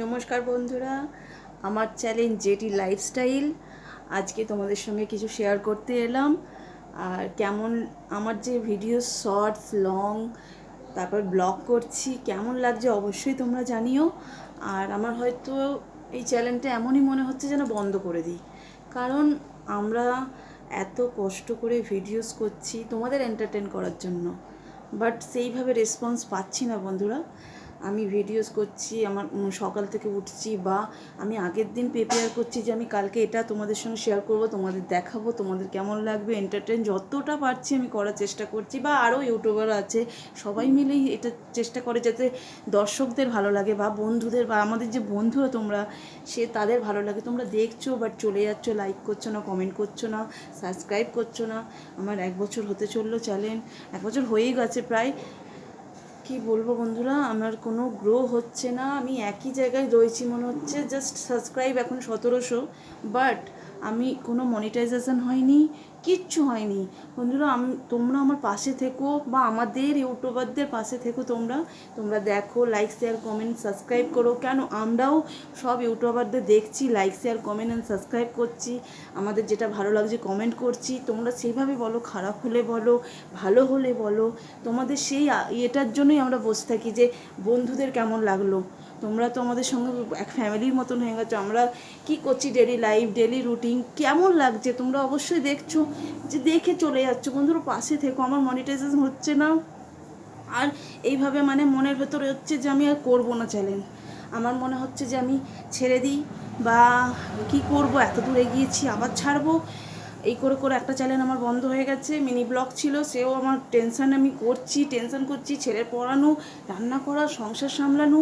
নমস্কার বন্ধুরা, আমার চ্যালেঞ্জ জেটি লাইফস্টাইল আজকে তোমাদের সঙ্গে কিছু শেয়ার করতে এলাম। আর কেমন, আমার যে ভিডিও শর্টস লং তারপর ব্লগ করছি, কেমন লাগছে অবশ্যই তোমরা জানিও। আর আমার হয়তো এই চ্যানেলটা এমনই মনে হচ্ছে যেন বন্ধ করে দিই। কারণ আমরা এত কষ্ট করে ভিডিওস করছি তোমাদের এন্টারটেন করার জন্য। বাট সেইভাবে রেসপন্স পাচ্ছি না বন্ধুরা। আমি ভিডিওস করছি, আমার সকাল থেকে উঠছি বা আমি আগের দিন প্রিপেয়ার করছি যে আমি কালকে এটা তোমাদের সঙ্গে শেয়ার করব, তোমাদের দেখাবো, তোমাদের কেমন লাগবে এন্টারটেন যতটা পারছি আমি করার চেষ্টা করছি বা আরও ইউটিউবার আছে, সবাই মিলেই এটা চেষ্টা করে যাতে দর্শকদের ভালো লাগে বা বন্ধুদের বা আমাদের যে বন্ধুরা তোমরা, সে তাদের ভালো লাগে। তোমরা দেখছ বাট চলে যাচ্ছ লাইক করছ না কমেন্ট করছ না সাবস্ক্রাইব করছ না। আমার এক বছর হতে চলল চ্যানেল এক বছর হয়েই গেছে প্রায়। কি বলব বন্ধুরা? আমার কোনো গ্রো হচ্ছে না। আমি একই জায়গায় রয়েছি মনে হচ্ছে। জাস্ট সাবস্ক্রাইব এখন সতেরোশো। বাট আমি কোনো মনিটাইজেশন হয়নি। কিচ্ছু হয়নি। বন্ধুরা, আমি, তোমরা আমার পাশে থেকো বা আমাদের ইউটিউবারদের পাশে থেকো তোমরা। তোমরা দেখো লাইক শেয়ার কমেন্ট সাবস্ক্রাইব করো। কেন? আমরাও সব ইউটিউবারদের দেখছি like share comment and subscribe করছি। আমাদের যেটা ভালো লাগছে কমেন্ট করছি। তোমরা সেইভাবে বলো, খারাপ হলে বলো, ভালো হলে বলো। তোমাদের সেই এটার জন্যই আমরা বসে থাকি যে, বন্ধুদের কেমন লাগল? তোমরা তো আমাদের সঙ্গে এক ফ্যামিলির মতন হয়ে গেছো, আমরা কি করছি ডেলি লাইফ ডেলি রুটিন কেমন লাগছে? তোমরা অবশ্যই দেখছ, যে দেখে চলে যাচ্ছ। বন্ধুরা, পাশে থেকো, আমার মনিটাইজেশন হচ্ছে না। আর এইভাবে মানে মনের ভেতরে হচ্ছে যে আমি আর করব না চ্যালেঞ্জ আমার মনে হচ্ছে যে আমি ছেড়ে দিই বা কি করব? এত দূর এগিয়েছি, আবার ছাড়বো? এই করে করে একটা চ্যানেল আমার বন্ধ হয়ে গেছে মিনি ব্লগ ছিল, সেও আমার টেনশন আমি করছি টেনশন করছি, ছেলের পড়ানো, রান্না করা, সংসার সামলানো,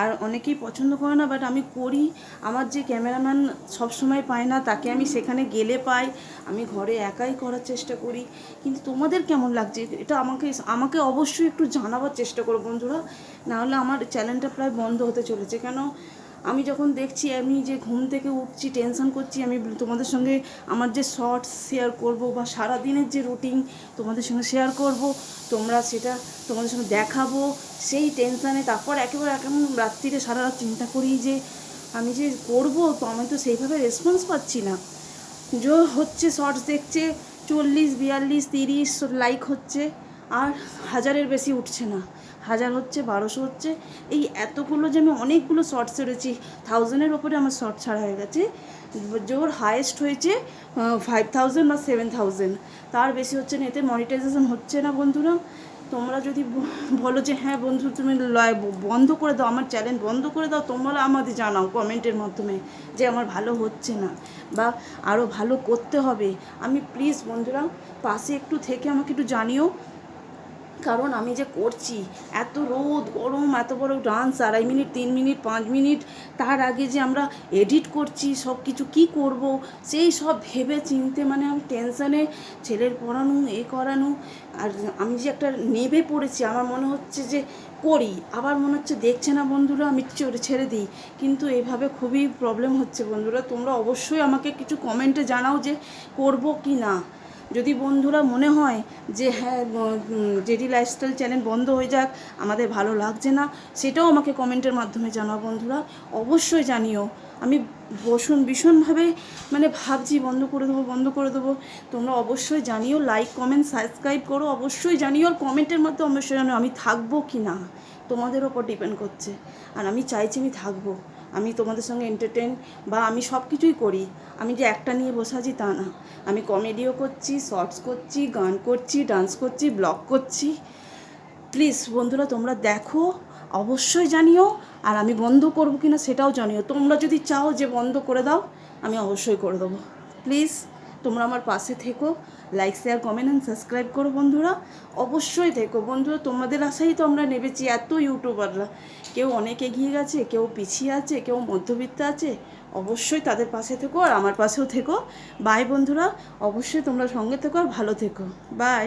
আর অনেকেই পছন্দ করে না বাট আমি করি। আমার যে ক্যামেরাম্যান সবসময় পায় না, তাকে আমি সেখানে গেলে পাই, আমি ঘরে একাই করার চেষ্টা করি। কিন্তু তোমাদের কেমন লাগছে? এটা আমাকে আমাকে অবশ্যই একটু জানাবার চেষ্টা করো বন্ধুরা, নাহলে আমার চ্যানেলটা প্রায় বন্ধ হতে চলেছে। কেন? আমি যখন দেখছি, আমি যে ঘুম থেকে উঠছি টেনশন করছি, আমি তোমাদের সঙ্গে আমার যে শর্টস শেয়ার করব বা সারা দিনের যে রুটিন তোমাদের সঙ্গে শেয়ার করব, তোমরা সেটা তোমাদের সঙ্গে দেখাবো, সেই টেনশানে তারপর একেবারে কেমন রাত্রিরে সারা রাত চিন্তা করি যে, আমি যে করব, তো আমি তো সেইভাবে রেসপন্স পাচ্ছি না। যে হচ্ছে শর্টস দেখছে, চল্লিশ, বিয়াল্লিশ, তিরিশ লাইক হচ্ছে, আর হাজারের বেশি উঠছে না। হাজার হচ্ছে, বারোশো হচ্ছে। এই এতগুলো যে আমি অনেকগুলো শর্ট ছেড়েছি থাউজেন্ডের ওপরে আমার শর্ট ছাড়া হয়ে গেছে। জোর হায়েস্ট হয়েছে ফাইভ থাউজেন্ড বা সেভেন থাউজেন্ড তার বেশি হচ্ছে না, এতে মনিটাইজেশন হচ্ছে না বন্ধুরা। তোমরা যদি বলো যে হ্যাঁ বন্ধু, তুমি লাই- বন্ধ করে দাও, আমার চ্যানেল বন্ধ করে দাও, তোমরা আমাদের জানাও কমেন্টের মাধ্যমে যে আমার ভালো হচ্ছে না বা আরও ভালো করতে হবে। আমি প্লিজ বন্ধুরা, পাশে একটু থেকে আমাকে একটু জানিও। কারণ আমি যে করছি, এত রোদ, গরম, এত বড় ডান্স আড়াই মিনিট, তিন মিনিট, পাঁচ মিনিট, তার আগে যে আমরা এডিট করছি, সব কিছু কী করব, সেই সব ভেবে চিনতে মানে আমি টেনশানে ছেলের পড়ানো, এ করানো, আর আমি যে একটা নেবে পড়েছি, আমার মনে হচ্ছে যে করি, আবার মনে হচ্ছে দেখছে না বন্ধুরা, আমি ছেড়ে দিই, কিন্তু এভাবে খুবই প্রবলেম হচ্ছে বন্ধুরা, তোমরা অবশ্যই আমাকে কিছু কমেন্টে জানাও যে করব কি না যদি বন্ধুরা মনে হয় যে হ্যাঁ জেডি লাইফস্টাইল চ্যানেল বন্ধ হয়ে যাক, আমাদের ভালো লাগছে না, সেটাও আমাকে কমেন্টের মাধ্যমে জানাও বন্ধুরা। অবশ্যই জানিও। আমি ভীষণ, ভীষণভাবে মানে ভাবছি বন্ধ করে দেবো, বন্ধ করে দেবো। তোমরা অবশ্যই জানিও লাইক কমেন্ট সাবস্ক্রাইব করো, অবশ্যই জানিও আর কমেন্টের মধ্যে অবশ্যই জানিও আমি থাকব কি না। তোমাদের ওপর ডিপেন্ড করছে। আর আমি চাইছি আমি থাকব। আমি তোমাদের সঙ্গে এন্টারটেন বা আমি সব কিছুই করি। আমি যে একটা নিয়ে বসে আছি তা না। আমি কমেডিও করছি শর্টস করছি, গান করছি ডান্স করছি ব্লগ করছি। প্লিজ বন্ধুরা, তোমরা দেখো, অবশ্যই জানিও, আর আমি বন্ধ করব কি না সেটাও জানিও। তোমরা যদি চাও যে বন্ধ করে দাও, আমি অবশ্যই করে দেবো। প্লিজ তোমরা আমার পাশে থেকো। Like share comment and subscribe করো বন্ধুরা। অবশ্যই থেকো বন্ধুরা, তোমাদের আশাই তো আমরা নেবেছি এত ইউটিউবাররা কেউ অনেক এগিয়ে গেছে, কেউ পিছিয়ে আছে, কেউ মধ্যবিত্ত আছে। অবশ্যই তাদের পাশে থেকো আর আমার পাশেও থেকো। বাই বন্ধুরা, অবশ্যই তোমরা সঙ্গে থেকো আর ভালো থেকো। বাই